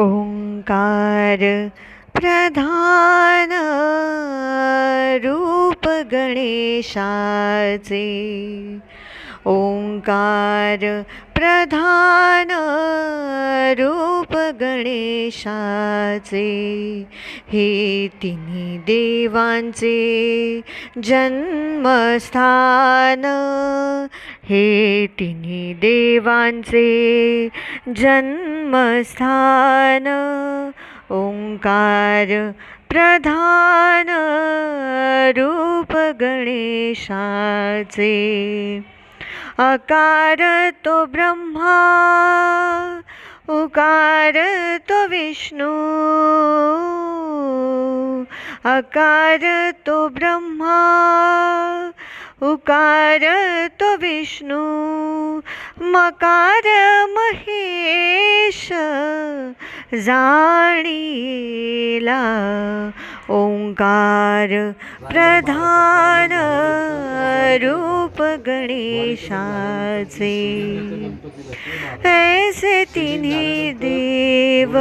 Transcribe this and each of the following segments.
ओंकार प्रधान रूप गणेशाचे. ओंकार प्रधान रूप गणेशाचे हे तिन्ही देवांचे जन्मस्थान. हे तिन्ही देवांचे जन्मस्थान. ओंकार प्रधान रूप गणेशाचे अकार तो ब्रह्मा उकार तो विष्णू अकार तो ब्रह्मा उकार तो विष्णू मकार महेश जाणीला ओंकार प्रधान रूप गणेशाचे. ऐसे तिन्ही देव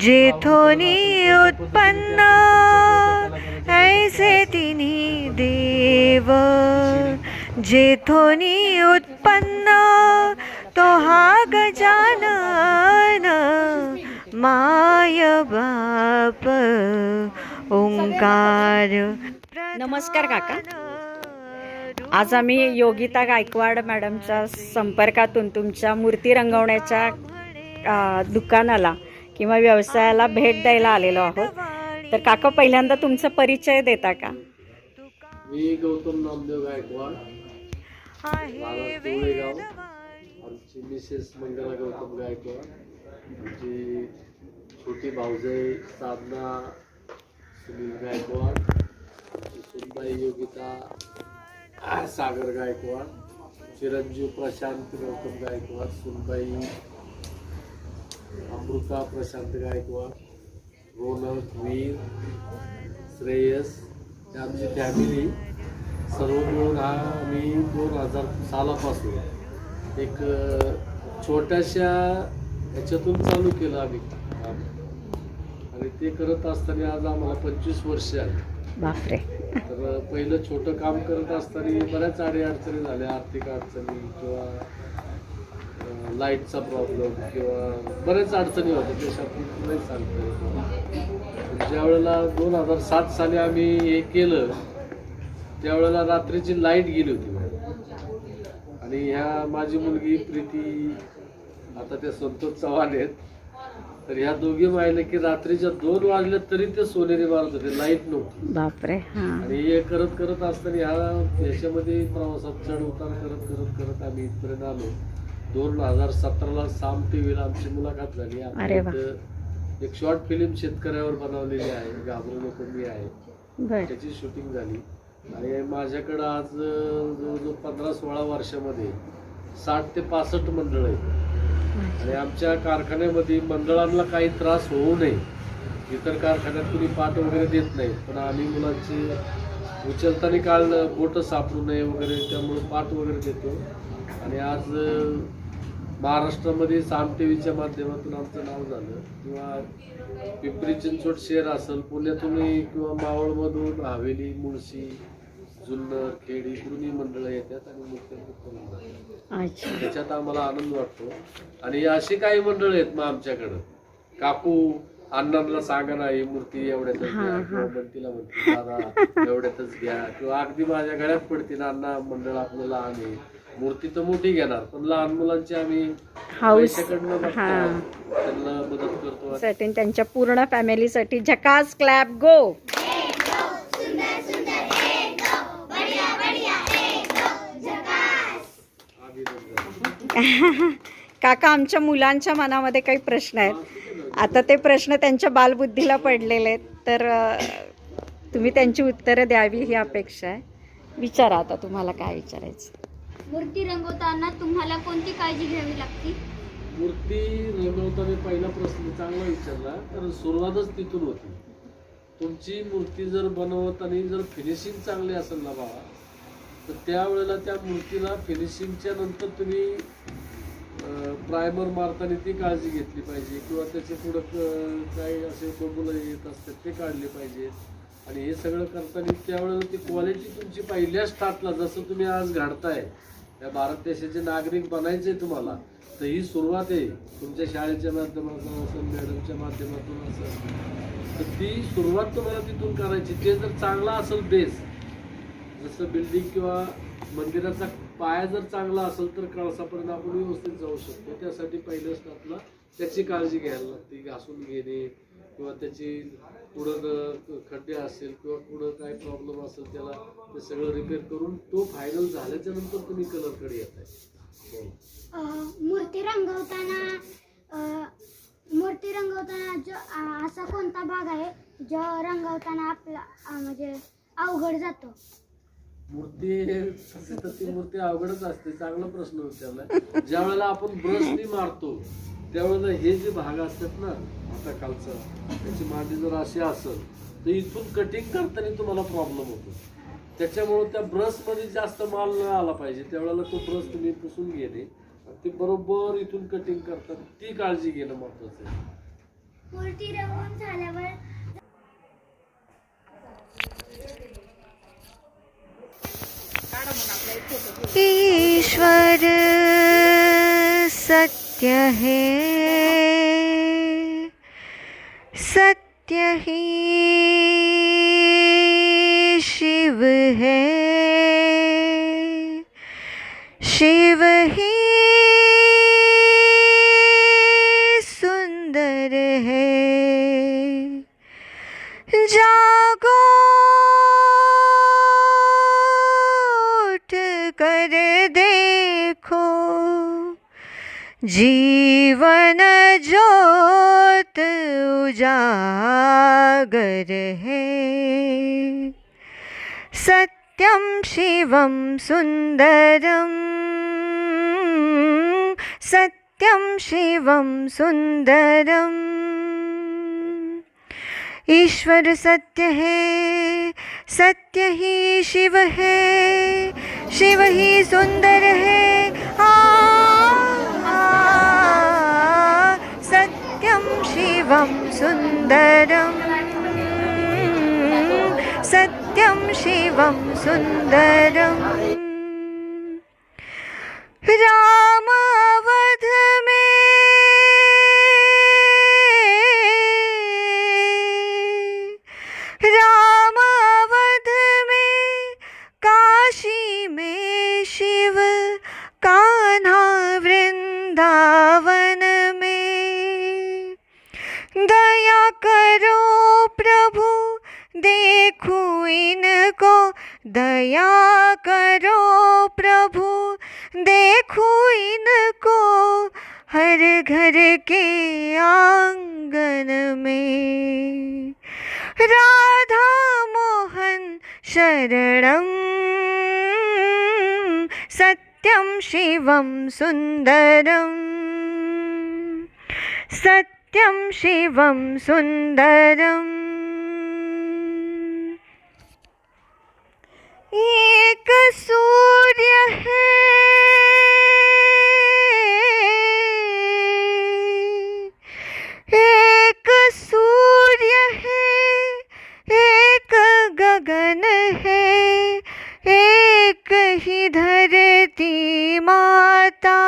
जेथोनी उत्पन्न ऐसे तिन्ही देव जेथोनी उत्पन्न तो हा गज माय बाप ओंकार नमस्कार काका. आज आम्ही योगिता गायकवाड मॅडमच्या संपर्कातून तुमच्या मूर्ती रंगवण्याच्या दुकानाला किंवा व्यवसायाला भेट द्यायला आलेलो आहोत. तर काका पहिल्यांदा तुमचा परिचय देता का? मी गौतम नामदेव गायकवाड. आमची मिसेस मंगला गौतम गायकवाड. आमची छोटी भाऊजाई साधना सुनील गायकवाड आमची सुनबाई योगिता सागर गायकवाड चिरंजीव प्रशांत गौतम गायकवाड सुनबाई अमृता प्रशांत गायकवाड रोनक वीर श्रेयस आमची फॅमिली सर्व मिळून हा आम्ही दोन हजार सालापासून एक छोट्याशा ह्याच्यातून चालू केलं आम्ही. ते करत असताना आज आम्हाला पंचवीस वर्ष आली बापरे. तर पहिलं छोटं काम करत असताना बऱ्याच अडी अडचणी झाल्या आर्थिक अडचणी किंवा लाईटचा प्रॉब्लेम किंवा बऱ्याच अडचणी होत्या त्याच्यातून नाही सांगता ज्या वेळेला दोन हजार सात साली आम्ही हे केलं त्यावेळेला रात्रीची लाइट गेली होती. आणि ह्या माझी मुलगी प्रीती आता त्या संतोष चव्हाण आहेत. तर ह्या दोघी माहिले की रात्रीच्या दोन वाजल्या तरी ते सोनेरी मारत होते लाइट नव्हती. बापरे हां. आणि हे करत करत असताना ह्या याच्यामध्ये प्रवासात चढ उतार करत करत करत आम्ही इथपर्यंत आलो. दोन हजार सतराला साम टी व्हीला आमची मुलाखत झाली. एक शॉर्ट फिल्म शेतकऱ्यावर बनवलेली आहे घाबरू नको मी आहे. त्याची शूटिंग झाली. आणि माझ्याकडं आज जवळजवळ पंधरा सोळा वर्षामध्ये साठ ते पासष्ट मंडळ आहेत. आणि आमच्या कारखान्यामध्ये मंडळांना काही त्रास होऊ नये. इतर कारखान्यात कुणी पाठ वगैरे देत नाही. पण आम्ही मुलांची उचलताना काल बोटं सापडू नये वगैरे त्यामुळे पाठ वगैरे देतो. आणि आज महाराष्ट्रामध्ये साम टी व्हीच्या माध्यमातून आमचं नाव झालं. किंवा पिंपरी चिंचवड शहर असेल पुण्यातूनही किंवा मावळमधून हवेली मुळशी जुन्नर खेड मंडळं येतात आणि मुख्य करून जातात अच्छा. त्याच्यात आम्हाला आनंद वाटतो. आणि अशी काही मंडळ आहेत मग आमच्याकडं. काकू अण्णांना सांगा ना ही मूर्ती एवढ्यातच घ्या किंवा बंटीला म्हणते दादा एवढ्यातच घ्या. किंवा अगदी माझ्या गळ्यात पडते ना अण्णा मंडळ आपलं लहान आहे. मूर्ती तर मोठी घेणार पण लहान मुलांची आम्ही हाऊस. पैशाकडनं बघतो. हां. त्यांना मदत करतो. त्यांच्या पूर्ण फॅमिलीसाठी झकास क्लॅप गो काका आमच्या मुलांच्या मनामध्ये काही प्रश्न आहेत. आता ते प्रश्न त्यांच्या बालबुद्धीला पडलेले आहेत. तर तुम्ही त्यांची उत्तरं द्यावी ही अपेक्षा आहे. विचारा आता तुम्हाला काय विचारायचं. मूर्ती रंगवताना तुम्हाला कोणती काळजी घ्यावी लागते? मूर्ती रंगवताना पहिला प्रश्न चांगला विचारला तर सुरुवातच तिथून होती. तुमची मूर्ती जर बनवताना जर फिनिशिंग चांगली असेल ना बाबा तर त्यावेळेला त्या मूर्तीला फिनिशिंगच्या नंतर तुम्ही प्रायमर मारताना ती काळजी घेतली पाहिजे किंवा त्याचे पुढं काही असे बबुलं येत असतात ते काढले पाहिजेत आणि हे सगळं करताना त्यावेळेला ती क्वालिटी तुमची पहिल्या स्टार्टला जसं तुम्ही आज घडताय त्या भारत देशाचे नागरिक बनायचे तुम्हाला तर ही सुरुवात आहे. तुमच्या शाळेच्या माध्यमातून असेल मॅडमच्या माध्यमातून असेल तर ती सुरुवात तुम्हाला तिथून करायची. ते जर चांगला असेल बेस जसं बिल्डिंग किंवा मंदिराचा पाया जर चांगला असेल तर कळसापर्यंत आपण व्यवस्थित जाऊ शकतो. त्यासाठी पहिलं स्टार्टला त्याची काळजी घ्यायला लागते. घासून घेणे किंवा त्याची पुढं खड्डे असेल किंवा पुढं काय प्रॉब्लेम असेल त्याला ते सगळं रिपेअर करून तो फायनल झाल्याच्यानंतर तुम्ही कलरकडे येत आहे मूर्ती रंगवताना मूर्ती रंगवताना जो असा कोणता भाग आहे जो रंगवताना आपला म्हणजे अवघड जातो? मूर्ती तसे तर ती मूर्ती अवघडच असते चांगला प्रश्न विचारलाय. ज्या वेळेला आपण ब्रशनी मारतो त्यावेळेला हे जे भाग असतात ना आता खालचा त्याची मांडी जर अशी असेल तर इथून कटिंग करताना तुम्हाला प्रॉब्लेम होतो. त्याच्यामुळं त्या ब्रशमध्ये जास्त माल न आला पाहिजे. त्यावेळेला तो ब्रश तुम्ही पुसून घेणे ते बरोबर इथून कटिंग करतात ती काळजी घेणं महत्वाचं आहे. मूर्ती रंगून झाल्यावर ईश्वर सत्य है। जीवन ज्योत उजागर है। सत्यं शिवं सुंदरम सत्यं शिवं सुन्दरम् ईश्वर सत्य है सत्य ही शिव है शिव ही सुंदर है। आ, शिवं सुन्दरम् सत्यं शिवं सुन्दरम् दया करो प्रभु देखो इनको हर घर के आंगन में। राधा मोहन शरणं सत्यं शिवं सुंदरम सत्यं शिवं सुन्दरम् एक सूर्य है। एक सूर्य है, एक गगन है, एक ही धरती माता।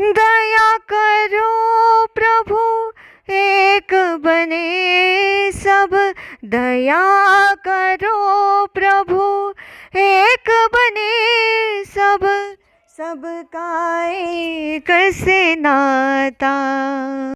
दया करो प्रभु, एक बने सब। दया करो प्रभु एक बने सब सबका एक से नाता।